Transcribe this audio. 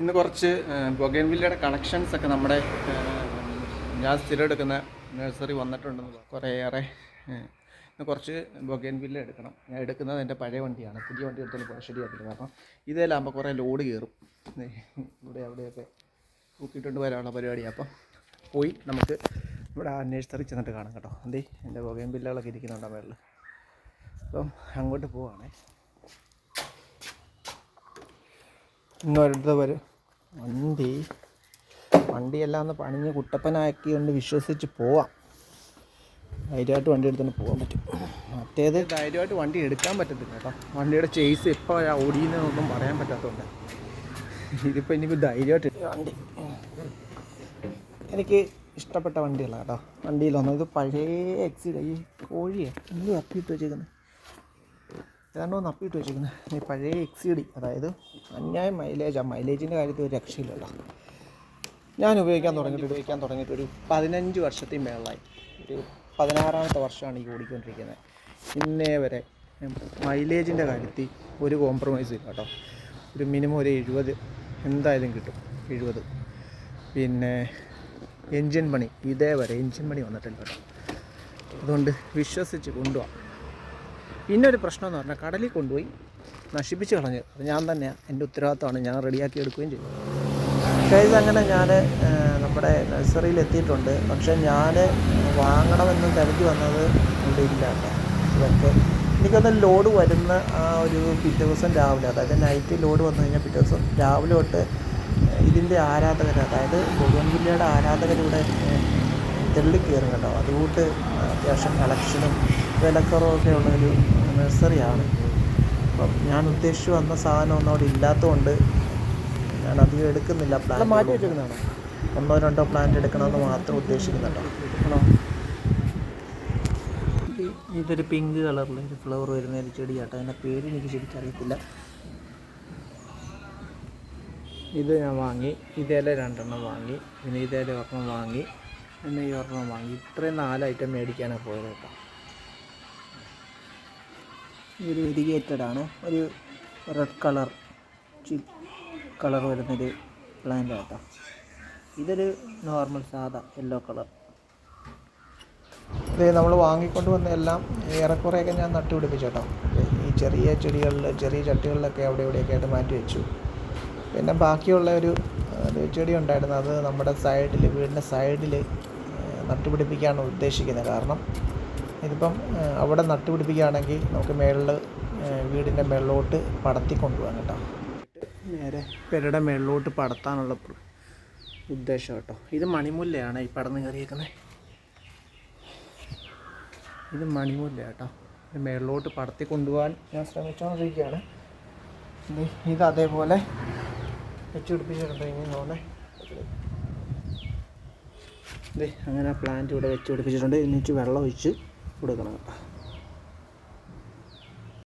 ഇന്ന് കുറച്ച് ബൊഗൻവില്ലയുടെ കണക്ഷൻസ് ഒക്കെ നമ്മുടെ ഞാൻ സ്ഥിരം എടുക്കുന്ന നഴ്സറി വന്നിട്ടുണ്ടെന്ന് കുറേയേറെ ഇന്ന് കുറച്ച് ബൊഗൻവില്ല എടുക്കണം. ഞാൻ എടുക്കുന്നത് എന്റെ പഴയ വണ്ടിയാണ്. പുതിയ വണ്ടി എടുത്താലും കുറേ ശരിയാക്കില്ല കാരണം ഇതേലാകുമ്പോൾ കുറേ ലോഡ് കയറും ഇവിടെ അവിടെയൊക്കെ തൂക്കിയിട്ടുണ്ട് വരാനുള്ള പരിപാടിയാണ് അപ്പം പോയി നമുക്ക് ഇവിടെ ആ നഴ്സറി ചെന്നിട്ട് കാണാം കേട്ടോ. എന്തേ എന്റെ ബൊഗൻവില്ലകളൊക്കെ ഇരിക്കുന്നുണ്ടോ മേളിൽ അപ്പം അങ്ങോട്ട് പോവാണേ. വരും. വണ്ടി വണ്ടിയെല്ലാം ഒന്ന് പണിഞ്ഞ് കുട്ടപ്പനാക്കി ഒന്ന് വിശ്വസിച്ച് പോവാം. ധൈര്യമായിട്ട് വണ്ടി എടുത്തുകൊണ്ട് പോകാൻ പറ്റും. മറ്റേത് ധൈര്യമായിട്ട് വണ്ടി എടുക്കാൻ പറ്റത്തില്ല കേട്ടോ. വണ്ടിയുടെ ചേസ് ഇപ്പോൾ ഓടിയെന്നൊന്നും പറയാൻ പറ്റാത്തതുകൊണ്ട് ഇതിപ്പോൾ എനിക്ക് ധൈര്യമായിട്ട് വണ്ടി. എനിക്ക് ഇഷ്ടപ്പെട്ട വണ്ടികളാണ് കേട്ടോ. വണ്ടിയിലൊന്നും ഇത് പഴയ എക്സിഡ് ഈ കോഴിയെ എന്ത് തപ്പിയിട്ട് വെച്ചേക്കുന്നത് ഏതാണ്ടോ അപ്പിട്ട് വെച്ചിരിക്കുന്നത് ഈ പഴയ എക്സിഡി അതായത് അന്യായ മൈലേജ് ആ മൈലേജിന്റെ കാര്യത്തിൽ ഒരു രക്ഷയില്ലല്ലോ. ഞാൻ ഉപയോഗിക്കാൻ തുടങ്ങിയിട്ട് ഉപയോഗിക്കാൻ തുടങ്ങിയിട്ട് ഒരു പതിനഞ്ച് വർഷത്തിൽ മേളായി. ഒരു പതിനാറാമത്തെ വർഷമാണ് ഈ ഓടിക്കൊണ്ടിരിക്കുന്നത് ഇന്നേ വരെ മൈലേജിന്റെ കാര്യത്തിൽ ഒരു കോംപ്രമൈസ് ഇല്ല കേട്ടോ. ഒരു മിനിമം ഒരു എഴുപത് എന്തായാലും കിട്ടും. എഴുപത്. പിന്നെ എൻജിൻ പണി ഇതേവരെ എൻജിൻ പണി വന്നിട്ടില്ല കേട്ടോ. അതുകൊണ്ട് വിശ്വസിച്ച് കൊണ്ടുപോകാം പിന്നെ ഒരു പ്രശ്നം എന്ന് പറഞ്ഞാൽ കടലിൽ കൊണ്ടുപോയി നശിപ്പിച്ച് കളഞ്ഞു. അത് ഞാൻ തന്നെയാണ് എന്റെ ഉത്തരവാദിത്തമാണ്. ഞാൻ റെഡിയാക്കി എടുക്കുകയും ചെയ്തു. കൈസ് അങ്ങനെ ഞാൻ നമ്മുടെ നഴ്സറിയിൽ എത്തിയിട്ടുണ്ട്. പക്ഷേ ഞാൻ വാങ്ങണമെന്ന് കരുതി വന്നത് ഇവിടെ ഇല്ല ഇതൊക്കെ എനിക്കൊന്ന് ലോഡ് വരുന്ന ആ ഒരു പിറ്റേ ദിവസം രാവിലെ അതായത് നൈറ്റ് ലോഡ് വന്നു കഴിഞ്ഞാൽ പിറ്റേ ദിവസം രാവിലെ തൊട്ട് ഇതിന്റെ ആരാധകർ അതായത് ബോഗൻവില്ലയുടെ ആരാധകരിവിടെ തെള്ളി കയറും കേട്ടോ. അതുകൊണ്ട് അത്യാവശ്യം കളക്ഷനും വിലക്കുറവൊക്കെ ഉള്ളൊരു നഴ്സറിയാണ് അപ്പം ഞാൻ ഉദ്ദേശിച്ച് വന്ന സാധനം ഒന്നും അവിടെ ഇല്ലാത്തതുകൊണ്ട് ഞാൻ അധികം എടുക്കുന്നില്ല പ്ലാൻ മാറ്റി വെച്ചിരുന്നതാണോ ഒന്നോ രണ്ടോ പ്ലാന്റ് എടുക്കണമെന്ന് മാത്രം ഉദ്ദേശിക്കുന്നുണ്ടോ ആണോ? ഇതൊരു പിങ്ക് കളറിൽ ഒരു ഫ്ലവർ വരുന്ന ഒരു ചെടിയാട്ടോ. അതിന്റെ പേര് എനിക്ക് ശരിക്കും അറിയത്തില്ല. ഇത് ഞാൻ വാങ്ങി ഇതേലെ രണ്ടെണ്ണം വാങ്ങി പിന്നെ ഇതേലെ ഒരെണ്ണം വാങ്ങി. പിന്നെ ഈ ഒരെണ്ണം വാങ്ങി. ഇത്രയും നാല് ഐറ്റം മേടിക്കാനാണ് പോയത് കേട്ടോ. ഇതൊരു ഇറിഗേറ്റഡ് ആണ്. ഒരു റെഡ് കളർ ചിപ്പ് കളർ വരുന്നൊരു പ്ലാന്റ് കേട്ടോ. ഇതൊരു നോർമൽ സാധാ യെല്ലോ കളർ ഇത് നമ്മൾ വാങ്ങിക്കൊണ്ട് വന്ന എല്ലാം ഏറെക്കുറെയൊക്കെ ഞാൻ നട്ടുപിടിപ്പിച്ചു കേട്ടോ. ഈ ചെറിയ ചെടികളിൽ ചെറിയ ചട്ടികളിലൊക്കെ അവിടെ ഇവിടെയൊക്കെ ആയിട്ട് മാറ്റി വെച്ചു. പിന്നെ ബാക്കിയുള്ള ഒരു ഒരു ചെടി ഉണ്ടായിരുന്നു. അത് നമ്മുടെ സൈഡിൽ വീടിന്റെ സൈഡിൽ നട്ടുപിടിപ്പിക്കാനാണ് ഉദ്ദേശിക്കുന്നത്. കാരണം ഇതിപ്പം അവിടെ നട്ടുപിടിപ്പിക്കുകയാണെങ്കിൽ നമുക്ക് മേളിൽ വീടിന്റെ മേളിലോട്ട് പടത്തി കൊണ്ടുപോകാം കേട്ടോ. നേരെ പേരുടെ മേളിലോട്ട് പടത്താനുള്ള ഉദ്ദേശം കേട്ടോ. ഇത് മണിമുല്ലയാണ് ഈ പടന്ന് കയറിയേക്കുന്നത് ഇത് മണിമുല്ല കേട്ടോ. മേളിലോട്ട് പടത്തി കൊണ്ടുപോകാൻ ഞാൻ ശ്രമിച്ചുകൊണ്ടിരിക്കുകയാണ് ഇത് അതേപോലെ വെച്ച് പിടിപ്പിച്ചിട്ടുണ്ട് ഇനി നോക്കണേ ദേ അങ്ങനെ പ്ലാന്റ് ഇവിടെ വെച്ച് പിടിപ്പിച്ചിട്ടുണ്ട്. എന്നിട്ട് വെള്ളം ഒഴിച്ച് കൊടുക്കണം.